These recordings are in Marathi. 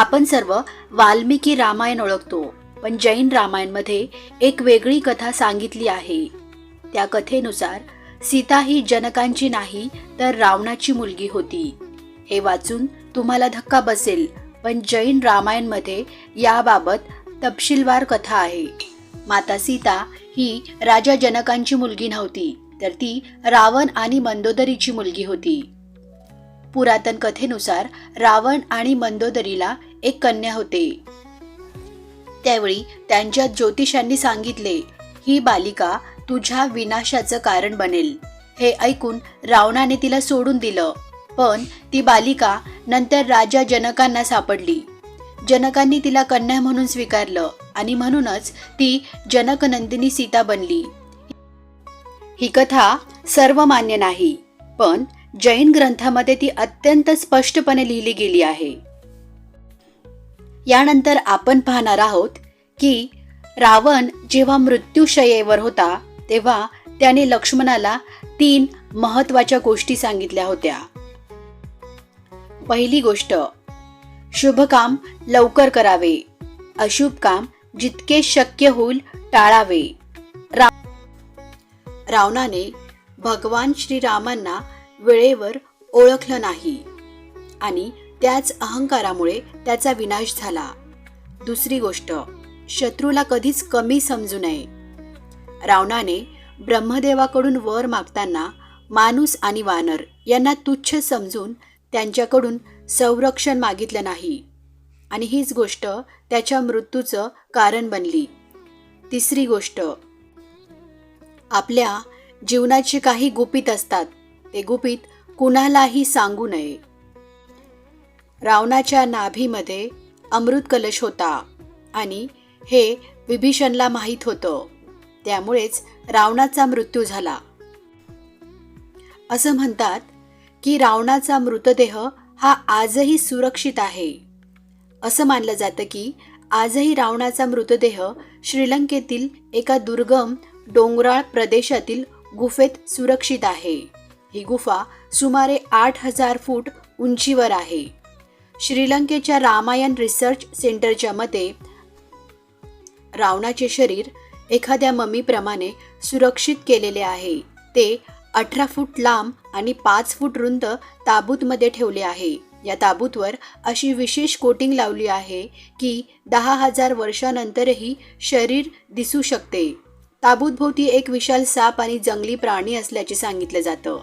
आपण सर्व वाल्मिकी रामायण ओळखतो पण जैन रामायणमध्ये एक वेगळी कथा सांगितली आहे. त्या कथेनुसार सीता ही जनकांची नाही तर रावणाची मुलगी होती. हे वाचून तुम्हाला धक्का बसेल पण जैन रामायणमध्ये याबाबत तपशीलवार कथा आहे. माता सीता ही राजा जनकांची मुलगी नव्हती तर ती रावण आणि मंदोदरीची मुलगी होती. पुरातन कथेनुसार रावण आणि मंदोदरीला एक कन्या होते. त्यावेळी त्यांच्या ज्योतिषांनी सांगितले ही बालिका तुझ्या विनाशाचं कारण बनेल. हे ऐकून रावणाने तिला सोडून दिलं. पण ती बालिका नंतर राजा जनकांना सापडली. जनकांनी तिला कन्या म्हणून स्वीकारलं आणि म्हणूनच ती जनकनंदिनी सीता बनली. ही कथा सर्वमान्य नाही पण जैन ग्रंथामध्ये ती अत्यंत स्पष्टपणे लिहिली गेली आहे. यानंतर आपण पाहणार आहोत की रावण जेव्हा मृत्यूशयेवर होता तेव्हा त्याने लक्ष्मणाला तीन महत्त्वाच्या गोष्टी सांगितल्या होत्या. पहिली गोष्ट शुभ काम लवकर करावे. अशुभ काम जितके शक्य होईल टाळावे. रा रावणाने भगवान श्रीरामांना वेळेवर ओळखलं नाही आणि त्याच अहंकारामुळे त्याचा विनाश झाला. दुसरी गोष्ट शत्रूला कधीच कमी समजू नये. रावणाने ब्रह्मदेवाकडून वर मागताना माणूस आणि वानर यांना तुच्छ समजून त्यांच्याकडून संरक्षण मागितलं नाही. आणि हीच गोष्ट त्याच्या मृत्यूचं कारण बनली. तिसरी गोष्ट आपल्या जीवनाचे काही गुपित असतात. ते गुपित कुणालाही सांगू नये. रावणाच्या नाभीमध्ये अमृत कलश होता आणि हे विभीषणला माहीत होतं. त्यामुळेच रावणाचा मृत्यू झाला. असं म्हणतात की रावणाचा मृतदेह हा आजही सुरक्षित आहे. असं मानलं जातं की आजही रावणाचा मृतदेह श्रीलंकेतील एका दुर्गम डोंगराळ प्रदेशातील गुफेत सुरक्षित आहे. ही गुफा सुमारे आठ हजार फूट उंचीवर आहे. श्रीलंकेच्या रामायण रिसर्च सेंटरच्या मते रावणाचे शरीर एखाद्या ममीप्रमाणे सुरक्षित केलेले आहे. ते अठरा फूट लांब आणि पाच फूट रुंद ताबूतमध्ये ठेवले आहे. या ताबूतवर अशी विशेष कोटिंग लावली आहे की दहा हजार वर्षानंतरही शरीर दिसू शकते. ताबूतभोवती एक विशाल साप आणि जंगली प्राणी असल्याचे सांगितलं जातं.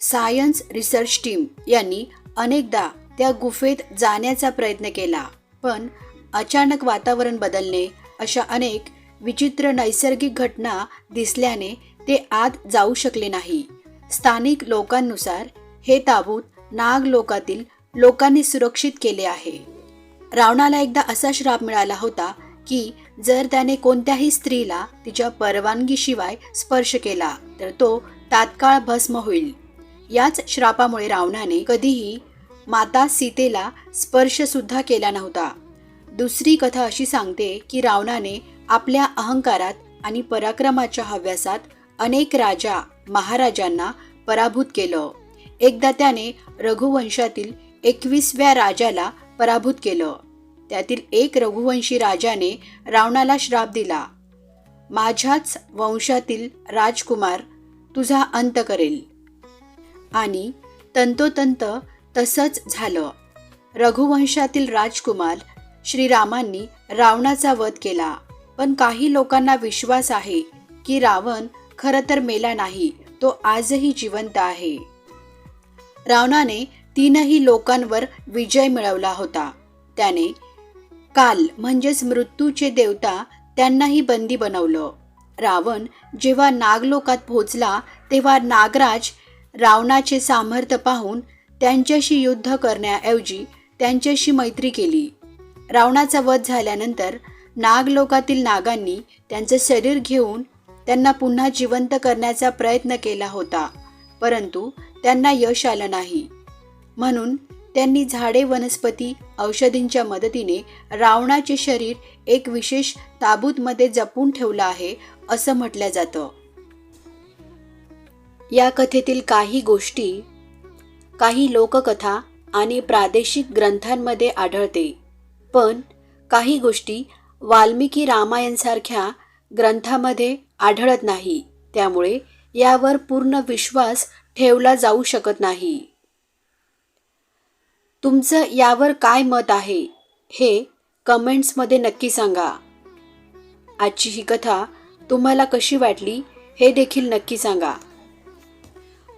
सायन्स रिसर्च टीम यांनी अनेकदा त्या गुफेत जाण्याचा प्रयत्न केला. पण अचानक वातावरण बदलणे अशा अनेक विचित्र नैसर्गिक घटना दिसल्याने ते आत जाऊ शकले नाही. स्थानिक लोकांनुसार हे ताबूत नाग लोकातील लोकांनी सुरक्षित केले आहे. रावणाला एकदा असा श्राप मिळाला होता की जर त्याने कोणत्याही स्त्रीला तिच्या परवानगीशिवाय स्पर्श केला तर तो तात्काळ भस्म होईल. याच श्रापामुळे रावणाने कधीही माता सीतेला स्पर्शसुद्धा केला नव्हता. दुसरी कथा अशी सांगते की रावणाने आपल्या अहंकारात आणि पराक्रमाच्या हव्यासात अनेक राजा महाराजांना पराभूत केलं. एकदा त्याने रघुवंशातील एकवीसव्या राजाला पराभूत केलं. त्यातील एक रघुवंशी राजाने रावणाला श्राप दिला. माझ्याच वंशातील राजकुमार तुझा अंत करेल. आणि तंतोतंत तसंच झालं. रघुवंशातील राजकुमार श्रीरामांनी रावणाचा वध केला. पण काही लोकांना विश्वास आहे की रावण खरं तर मेला नाही तो आजही जिवंत आहे. रावणाने तीनही लोकांवर विजय मिळवला होता. त्याने काल म्हणजेच मृत्यूचे देवता त्यांनाही बंदी बनवलं. रावण जेव्हा नागलोकात पोहोचला तेव्हा नागराज रावणाचे सामर्थ्य पाहून त्यांच्याशी युद्ध करण्याऐवजी त्यांच्याशी मैत्री केली. रावणाचा वध झाल्यानंतर नागलोकातील नागांनी त्यांचं शरीर घेऊन त्यांना पुन्हा जिवंत करण्याचा प्रयत्न केला होता परंतु त्यांना यश आलं नाही. म्हणून त्यांनी झाडे वनस्पती औषधींच्या मदतीने रावणाचे शरीर एक विशेष ताबूतमध्ये जपून ठेवलं आहे असं म्हटलं जातं. या कथेतील काही गोष्टी काही लोककथा आणि प्रादेशिक ग्रंथांमध्ये आढळते. पण काही गोष्टी वाल्मिकी रामायणसारख्या ग्रंथामध्ये आढळत नाही. त्यामुळे यावर पूर्ण विश्वास ठेवला जाऊ शकत नाही. तुमचं यावर काय मत आहे? हे कमेंट्समध्ये नक्की सांगा. आजची ही कथा तुम्हाला कशी वाटली हे देखील नक्की सांगा.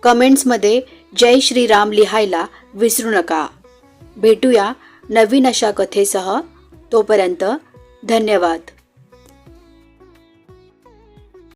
कमेंट्समध्ये जय श्रीराम लिहायला विसरू नका. भेटूया नवीन अशा कथेसह. तोपर्यंत धन्यवाद.